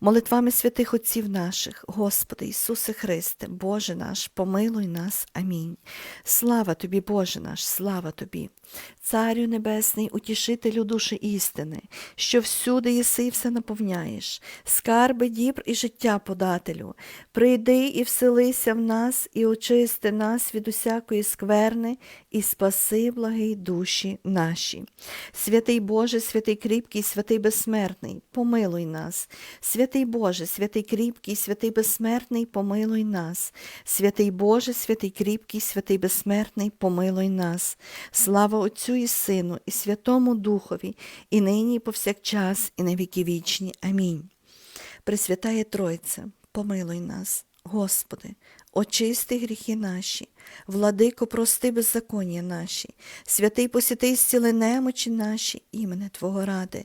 Молитвами святих Отців наших, Господи Ісусе Христе, Боже наш, помилуй нас. Амінь. Слава Тобі, Боже наш, слава Тобі, Царю Небесний, утішителю душі істини, що всюди єси і все наповняєш, скарби дібр і життя подателю, прийди і вселися в нас, і очисти нас від усякої скверни, і спаси, благий душі наші. Святий Боже, святий кріпкий, святий безсмертний, помилуй нас. Святий Боже, святий кріпкий, святий безсмертний, помилуй нас. Святий Боже, святий кріпкий, святий безсмертний, помилуй нас. Слава Отцю і Сину, і Святому Духові, і нині, і повсякчас, і на віки вічні. Амінь. Пресвятає Тройця, помилуй нас, Господи, очисти гріхи наші, владико, прости беззаконня наші, святий посвятий зціли немочі наші, імене Твого ради.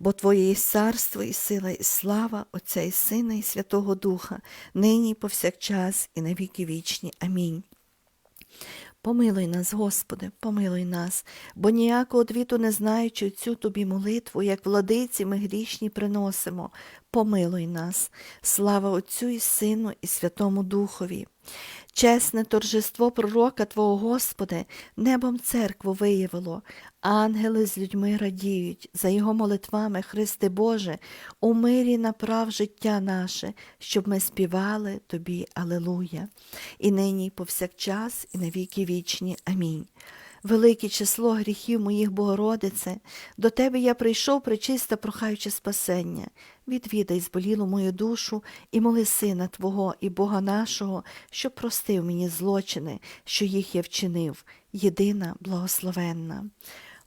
Бо Твоє є царство, і сила, і слава Отця і Сина, і Святого Духа, нині повсякчас, і на віки вічні. Амінь. Помилуй нас, Господи, помилуй нас, бо ніякого одвіту не знаючи цю тобі молитву, як владиці ми грішні приносимо. Помилуй нас, слава Отцю і Сину, і Святому Духові. Чесне торжество пророка Твого Господи, небом церкву виявило, ангели з людьми радіють, за його молитвами, Христе Боже, у мирі направ життя наше, щоб ми співали Тобі Алелуя. І нині, і повсякчас, і на віки вічні. Амінь. Велике число гріхів моїх Богородице, до Тебе я прийшов, причиста, прохаючи спасення. Відвідай зболілу мою душу і моли Сина Твого і Бога нашого, щоб простив мені злочини, що їх я вчинив, єдина благословенна.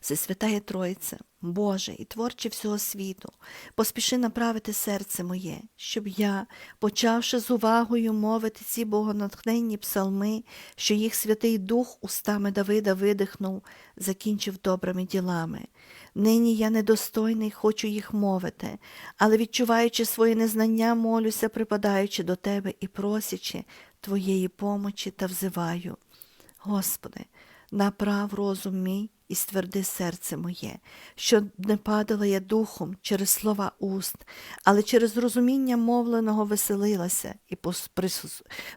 Всесвятає Тройце, Боже і творче всього світу, поспіши направити серце моє, щоб я, почавши з увагою мовити ці богонатхненні псалми, що їх Святий Дух устами Давида видихнув, закінчив добрими ділами. Нині я недостойний, хочу їх мовити, але відчуваючи своє незнання, молюся, припадаючи до Тебе і просячи Твоєї помочі та взиваю. Господи, направ розум мій і стверди серце моє, щоб не падала я духом через слова уст, але через розуміння мовленого веселилася і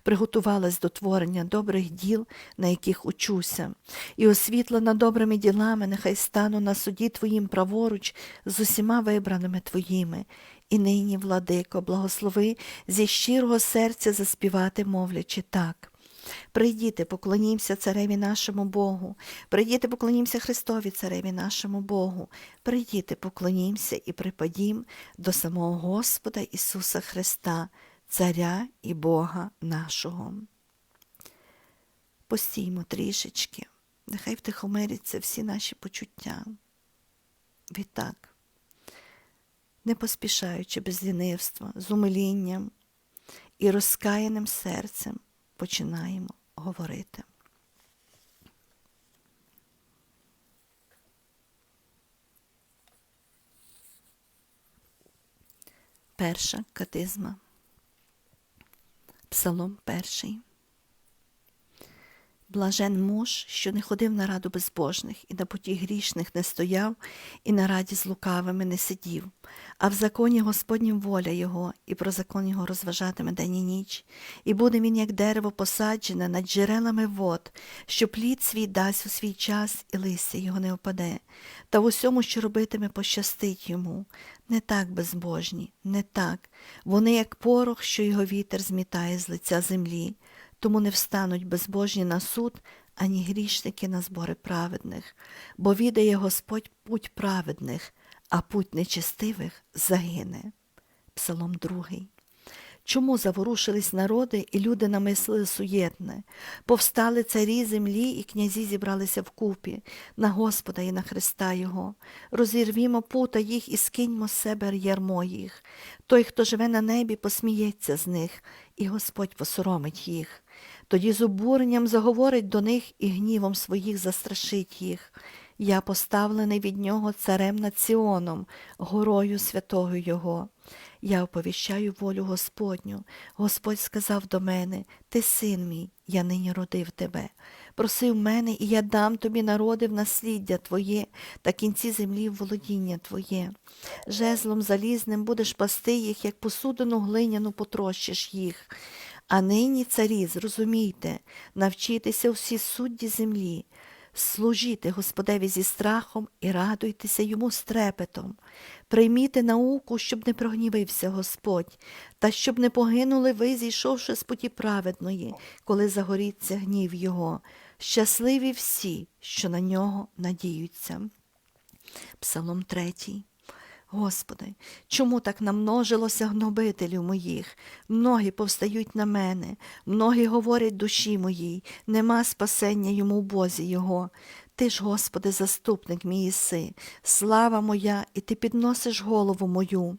приготувалась до творення добрих діл, на яких учуся, і освітлена добрими ділами, нехай стану на суді Твоїм праворуч з усіма вибраними Твоїми. І нині, владико, благослови зі щирого серця заспівати, мовлячи так. Прийдіте, поклонімося цареві нашому Богу, прийдіте, поклонімося Христові цареві нашому Богу, прийдіте, поклонімося і припадім до самого Господа Ісуса Христа, Царя і Бога нашого. Постіймо трішечки, нехай втихомиряться всі наші почуття. Відтак, не поспішаючи без лінивства, з умилінням і розкаяним серцем починаємо говорити. Перша катизма. Псалом перший. Блажен муж, що не ходив на раду безбожних, і на путі грішних не стояв, і на раді з лукавими не сидів, а в законі Господнім воля його, і про закон його розважатиме день і ніч, і буде він, як дерево посаджене над джерелами вод, що плід свій дасть у свій час, і листя його не опаде, та в усьому, що робитиме, пощастить йому. Не так безбожні, не так. Вони, як порох, що його вітер змітає з лиця землі, тому не встануть безбожні на суд, ані грішники на збори праведних, бо відає Господь путь праведних, а путь нечестивих загине. Псалом 2. Чому заворушились народи, і люди намислили суєтне? Повстали царі землі, і князі зібралися вкупі на Господа і на Христа Його. Розірвімо пута їх і скиньмо з себе ярмо їх. Той, хто живе на небі, посміється з них, і Господь посоромить їх. Тоді з обуренням заговорить до них і гнівом своїх застрашить їх. Я поставлений від нього царем над Сіоном, горою святого Його. Я оповіщаю волю Господню. Господь сказав до мене, Ти син мій, я нині родив тебе. Просив мене, і я дам тобі народи в насліддя Твоє та кінці землі в володіння Твоє. Жезлом залізним будеш пасти їх, як посудину глиняну потрощиш їх. А нині, царі, зрозумійте, навчітеся всі судді землі, служіте Господеві зі страхом і радуйтеся йому з трепетом. Прийміте науку, щоб не прогнівився Господь, та щоб не погинули ви, зійшовши з путі праведної, коли загоріться гнів Його. Щасливі всі, що на нього надіються. Псалом 3. Господи, чому так намножилося гнобителів моїх? Многі повстають на мене, многі говорять душі моїй, нема спасення йому в Бозі Його. Ти ж, Господи, заступник мій єси, слава моя, і ти підносиш голову мою.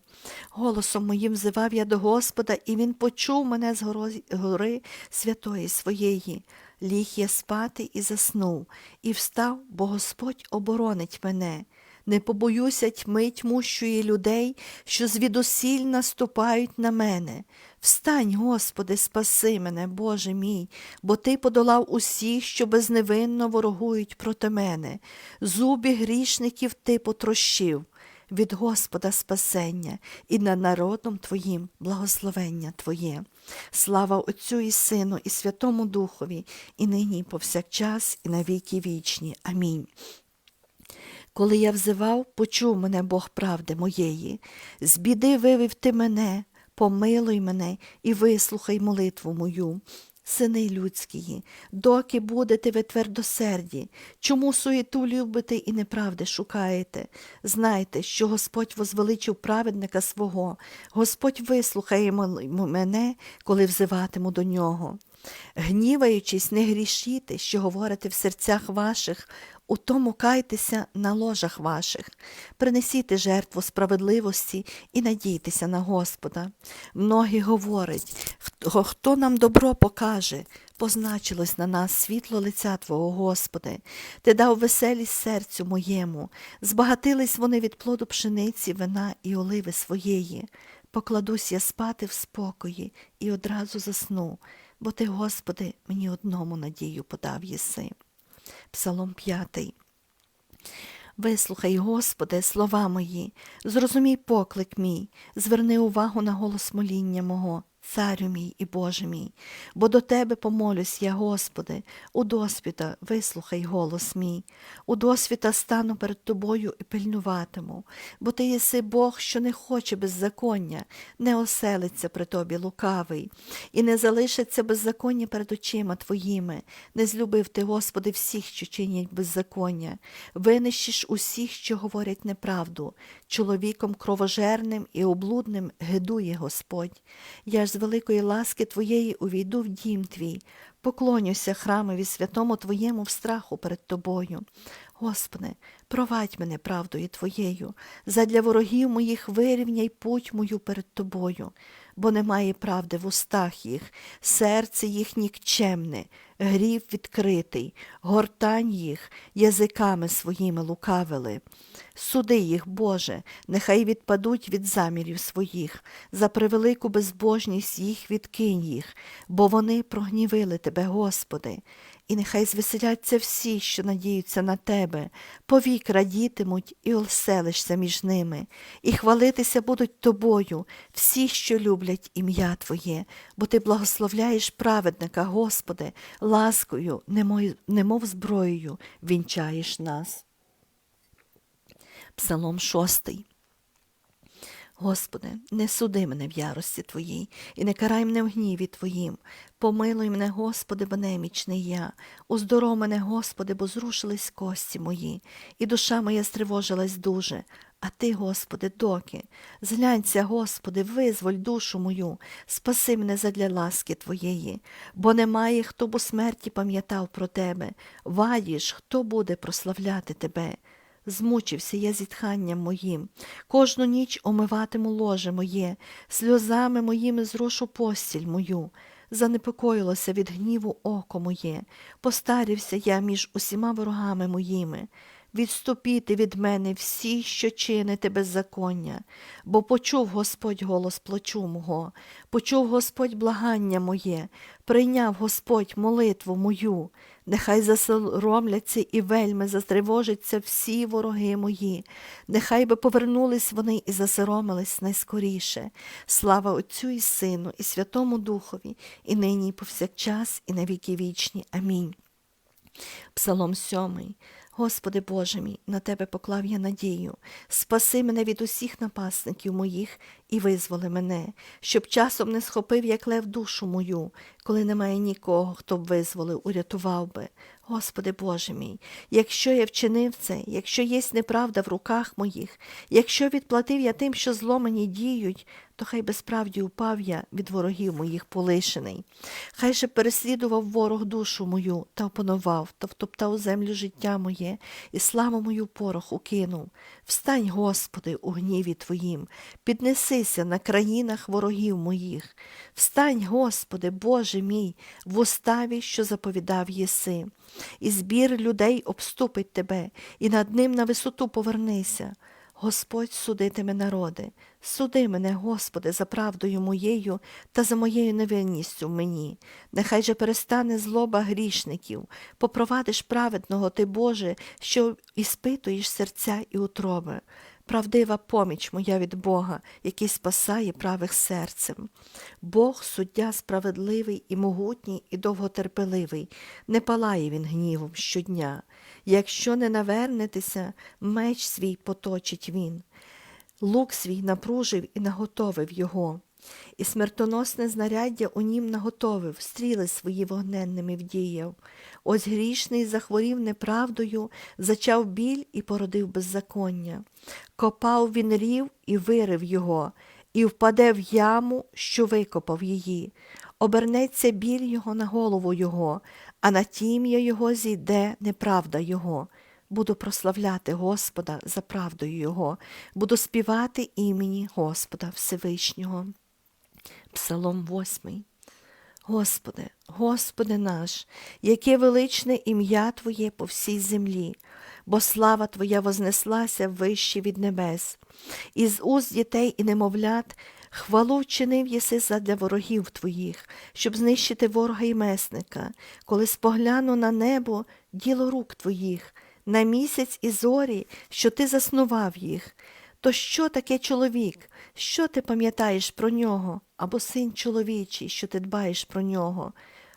Голосом моїм взивав я до Господа, і Він почув мене з гори святої своєї. Ліг я спати і заснув, і встав, бо Господь оборонить мене. Не побоюся тьми тьмущої людей, що звідусіль наступають на мене. Встань, Господи, спаси мене, Боже мій, бо Ти подолав усіх, що безневинно ворогують проти мене. Зубі грішників Ти потрощив. Від Господа спасення і над народом Твоїм благословення Твоє. Слава Отцю і Сину, і Святому Духові, і нині, і повсякчас, і на віки вічні. Амінь. Коли я взивав, почув мене Бог правди моєї. З біди вивів ти мене, помилуй мене і вислухай молитву мою. Сини людські, доки будете ви твердосерді, чому суєту любите і неправди шукаєте? Знайте, що Господь возвеличив праведника свого, Господь вислухає мене, коли взиватиму до нього. Гніваючись, не грішіте, що говорите в серцях ваших, у тому кайтеся на ложах ваших, принесіте жертву справедливості і надійтеся на Господа. Многі говорять, хто, хто нам добро покаже, позначилось на нас світло лиця Твого, Господи, Ти дав веселість серцю моєму, збагатились вони від плоду пшениці, вина і оливи своєї. Покладусь я спати в спокої і одразу засну, бо Ти, Господи, мені одному надію подав єси. Псалом 5. Вислухай, Господи, слова мої, зрозумій поклик мій, зверни увагу на голос моління мого, Царю мій і Боже мій, бо до Тебе помолюсь я, Господи, у досвіта вислухай голос мій, у досвіта стану перед Тобою і пильнуватиму, бо Ти єси Бог, що не хоче беззаконня, не оселиться при Тобі лукавий, і не залишиться беззаконня перед очима Твоїми, не злюбив Ти, Господи, всіх, що чинять беззаконня, винищиш усіх, що говорять неправду, чоловіком кровожерним і облудним гидує Господь. Я ж з великої ласки Твоєї увійду в дім Твій, поклонюся храмові святому Твоєму в страху перед Тобою. Господи, провадь мене правдою Твоєю, задля ворогів моїх вирівняй путь мою перед Тобою, бо немає правди в устах їх, серце їх нікчемне, грів відкритий, гортань їх язиками своїми лукавили. Суди їх, Боже, нехай відпадуть від замірів своїх, за превелику безбожність їх відкинь їх, бо вони прогнівили Тебе, Господи. І нехай звеселяться всі, що надіються на тебе, повік радітимуть і оселишся між ними, і хвалитися будуть тобою всі, що люблять ім'я Твоє, бо Ти благословляєш праведника, Господи, ласкою, немов, зброєю, вінчаєш нас. Псалом 6 Господи, не суди мене в ярості Твоїй, і не карай мене в гніві Твоїм. Помилуй мене, Господи, бо немічний я. Уздоров мене, Господи, бо зрушились кості мої, і душа моя стривожилась дуже. А ти, Господи, доки? Зглянься, Господи, визволь душу мою, спаси мене задля ласки Твоєї, бо немає, хто б у смерті пам'ятав про Тебе, вадіш, хто буде прославляти Тебе. Змучився я зітханням моїм, кожну ніч омиватиму ложе моє, сльозами моїми зрошу постіль мою. Занепокоїлося від гніву око моє, постарівся я між усіма ворогами моїми. Відступіти від мене всі, що чините беззаконня, бо почув Господь голос плачу мого, почув Господь благання моє, прийняв Господь молитву мою, нехай засоромляться і вельми застривожаться всі вороги мої, нехай би повернулись вони і засоромились найскоріше. Слава Отцю і Сину, і Святому Духові, і нині, і повсякчас, і на віки вічні. Амінь. Псалом сьомий. Господи Боже мій, на Тебе поклав я надію. Спаси мене від усіх напасників моїх і визволи мене, щоб часом не схопив, як лев душу мою, коли немає нікого, хто б визволив, урятував би. Господи Боже мій, якщо я вчинив це, якщо єсть неправда в руках моїх, якщо відплатив я тим, що зло мені діють, то хай безправді упав я від ворогів моїх полишений. Хай же переслідував ворог душу мою та опанував, та втоптав землю життя моє, і славу мою порох укинув. Встань, Господи, у гніві Твоїм, піднесися на країнах ворогів моїх. Встань, Господи, Боже мій, в уставі, що заповідав єси. І збір людей обступить тебе, і над ним на висоту повернися. Господь судитиме народи. Суди мене, Господи, за правдою моєю та за моєю невинністю в мені. Нехай же перестане злоба грішників, попровадиш праведного Ти, Боже, що іспитуєш серця і утроби. Правдива поміч моя від Бога, який спасає правих серцем. Бог суддя справедливий і могутній, і довготерпеливий, не палає він гнівом щодня. Якщо не навернетеся, меч свій поточить він. Лук свій напружив і наготовив його, і смертоносне знаряддя у нім наготовив, стріли свої вогненними вдіяв. Ось грішний захворів неправдою, зачав біль і породив беззаконня. Копав він рів і вирив його, і впаде в яму, що викопав її. Обернеться біль його на голову його, а на тім'я його зійде неправда його. Буду прославляти Господа за правдою Його, буду співати імені Господа Всевишнього. Псалом 8. Господи, Господи наш, яке величне ім'я Твоє по всій землі, бо слава Твоя вознеслася вище від небес, із уст дітей і немовлят хвалу вчинив єси задля ворогів Твоїх, щоб знищити ворога і месника, коли спогляну на небо діло рук Твоїх, на місяць і зорі, що ти заснував їх. То що таке чоловік? Що ти пам'ятаєш про нього, або син чоловічий, що ти дбаєш про нього?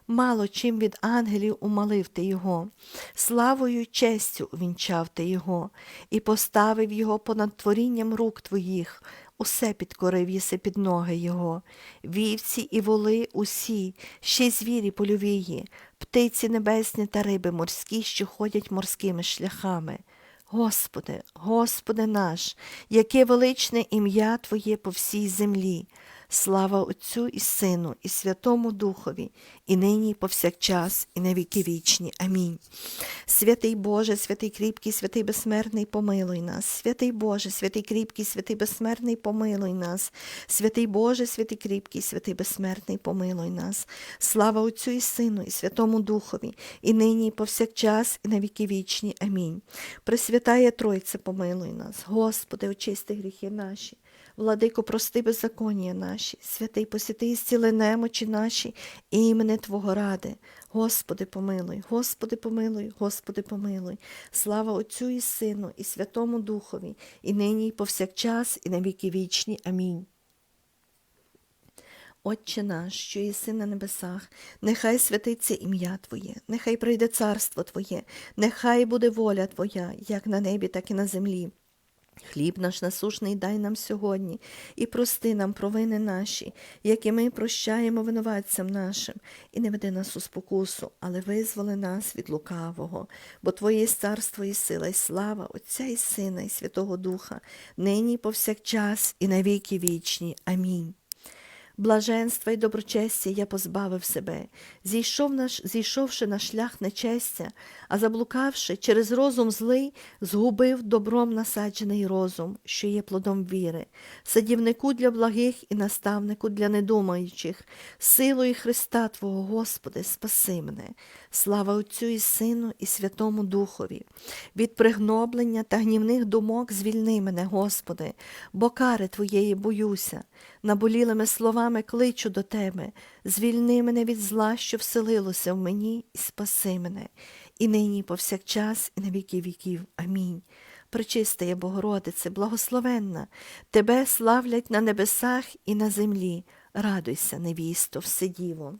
Мало чим від ангелів умалив ти його, славою честю увінчав ти його, і поставив його понад творінням рук твоїх, усе підкорив єси під ноги його, вівці і воли усі, ще й звірі польовії, птиці небесні та риби морські, що ходять морськими шляхами. Господи, Господи наш, яке величне ім'я Твоє по всій землі. Слава Отцю і Сину, і Святому Духові, і нині, і повсякчас, і на віки вічні. Амінь. Святий Боже, святий кріпкий, святий безсмертний, помилуй нас. Святий Боже, святий кріпкий, святий безсмертний, помилуй нас. Святий Боже, святий кріпкий, святий безсмертний, помилуй нас. Слава Отцю і Сину, і Святому Духові, і нині, і повсякчас, і на віки вічні. Амінь. Пресвятає Тройце, помилуй нас. Господи, очисти гріхи наші. Владико, прости беззаконня наші, святий посіти і зціли немочі наші, і імене Твого ради. Господи, помилуй, Господи, помилуй, Господи, помилуй. Слава Отцю і Сину, і Святому Духові, і нині, і повсякчас, і на віки вічні. Амінь. Отче наш, що єси на небесах, нехай святиться ім'я Твоє, нехай прийде царство Твоє, нехай буде воля Твоя, як на небі, так і на землі. Хліб наш насушний дай нам сьогодні, і прости нам провини наші, які ми прощаємо винуватцям нашим, і не веди нас у спокусу, але визволи нас від лукавого, бо Твоє царство і сила, і слава Отця і Сина, і Святого Духа, нині і повсякчас, і на віки вічні. Амінь. Блаженства й доброчестя я позбавив себе, зійшов наш, зійшовши на шлях нечестя, а заблукавши через розум злий, згубив добром насаджений розум, що є плодом віри, садівнику для благих і наставнику для недумаючих, силою Христа Твого, Господи, спаси мене. Слава Отцю і Сину, і Святому Духові. Від пригноблення та гнівних думок звільни мене, Господи, бо кари Твоєї боюся. Наболілими словами кличу до Тебе, звільни мене від зла, що вселилося в мені, і спаси мене, і нині, повсякчас, і на віки віків. Амінь. Пречистая Богородице, благословенна, Тебе славлять на небесах і на землі. Радуйся, невісто, вседіво.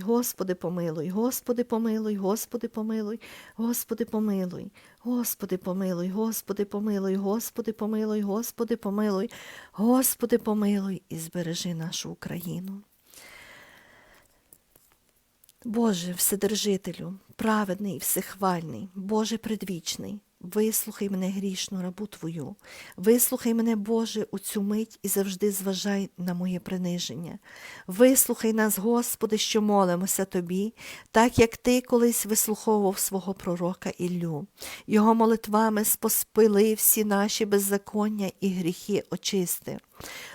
Господи, помилуй, Господи, помилуй, Господи, помилуй, Господи, помилуй, Господи, помилуй, Господи, помилуй, Господи, помилуй, Господи, помилуй, Господи, помилуй і збережи нашу Україну. Боже, Вседержителю, праведний всехвальний, Боже предвічний, вислухай мене грішну рабу Твою, вислухай мене, Боже, у цю мить і завжди зважай на моє приниження. Вислухай нас, Господи, що молимося Тобі, так як Ти колись вислуховував свого пророка Іллю. Його молитвами споспили всі наші беззаконня і гріхи очисти.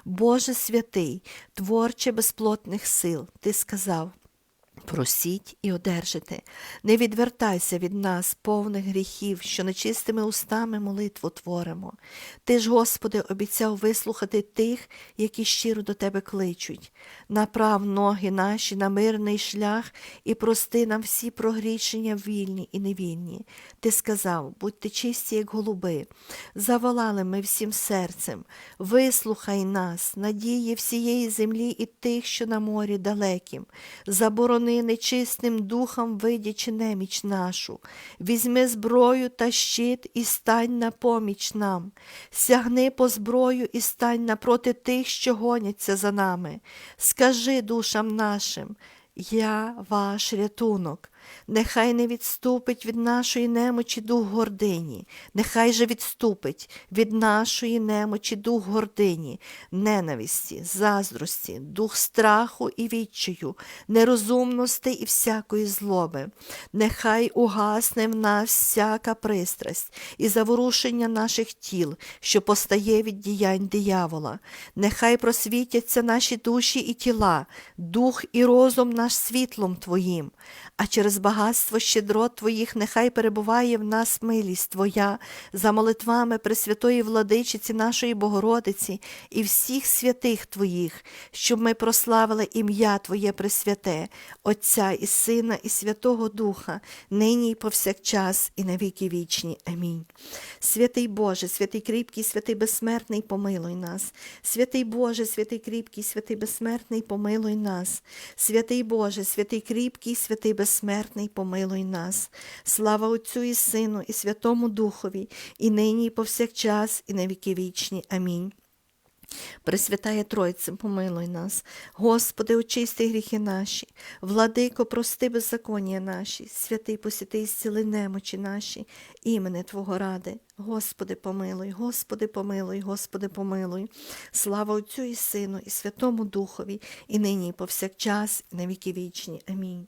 Боже святий, творче безплотних сил, Ти сказав, Просіть і одержите, не відвертайся від нас, повних гріхів, що нечистими устами молитву творимо. Ти ж, Господи, обіцяв вислухати тих, які щиро до Тебе кличуть. Направ ноги наші на мирний шлях і прости нам всі прогрішення вільні і невільні. Ти сказав, будьте чисті, як голуби. Заволали ми всім серцем. Вислухай нас, надії всієї землі і тих, що на морі далекім. Заборони нечистим духам, видячи неміч нашу. Візьми зброю та щит і стань на поміч нам. Сягни по зброю і стань напроти тих, що гоняться за нами. Скажи душам нашим. Я ваш рятунок. Нехай не відступить від нашої немочі дух гордині, нехай же відступить від нашої немочі дух гордині, ненависті, заздрості, дух страху і відчаю, нерозумності і всякої злоби. Нехай угасне в нас всяка пристрасть і заворушення наших тіл, що постає від діянь диявола. Нехай просвітяться наші душі і тіла, дух і розум наш світлом Твоїм, а через багатство щедрот Твоїх нехай перебуває в нас милість Твоя за молитвами Пресвятої владичиці нашої Богородиці і всіх святих Твоїх, щоб ми прославили ім'я Твоє Пресвяте, Отця і Сина, і Святого Духа, нині і повсякчас, і на віки вічні. Амінь. Святий Боже, святий кріпкий, святий безсмертний, помилуй нас. Святий Боже, святий кріпкий, святий безсмертний, помилуй нас. Святий Боже, святий кріпкий, святий безсмертний, помилуй нас. Слава Отцю і Сину, і Святому Духові, і нині, і повсякчас, і на віки вічні. Амінь. Пресвятає Тройце, помилуй нас, Господи, очисти гріхи наші, владико, прости беззаконня наші, святий посіти зціли немочі наші, імене Твого ради. Господи, помилуй, Господи, помилуй, Господи, помилуй. Слава Отцю і Сину, і Святому Духові, і нині, і повсякчас, і на віки вічні. Амінь.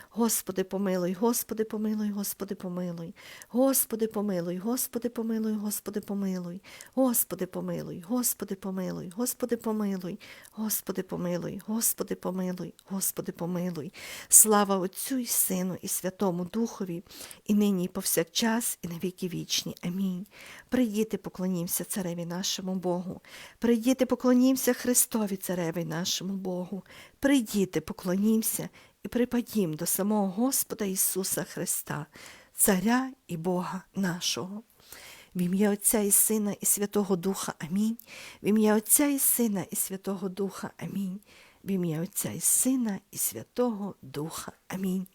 Господи, помилуй, Господи, помилуй, Господи, помилуй, Господи, помилуй, Господи, помилуй, Господи, помилуй, Господи, помилуй, Господи, помилуй, Господи, помилуй, Господи, помилуй, Господи, помилуй, Господи, помилуй. Слава Отцю і Сину, і Святому Духові, і нині, і повсякчас, і на віки вічні. Амінь. Прийдіте, поклонімся цареві нашому Богу. Прийдіте, поклонімся Христові, цареві нашому Богу. Прийдіте, поклонімся і припадім до самого Господа Ісуса Христа, Царя і Бога нашого. В ім'я Отця і Сина і Святого Духа Амінь. В ім'я Отця і Сина і Святого Духа Амінь. В ім'я Отця і Сина і Святого Духа Амінь.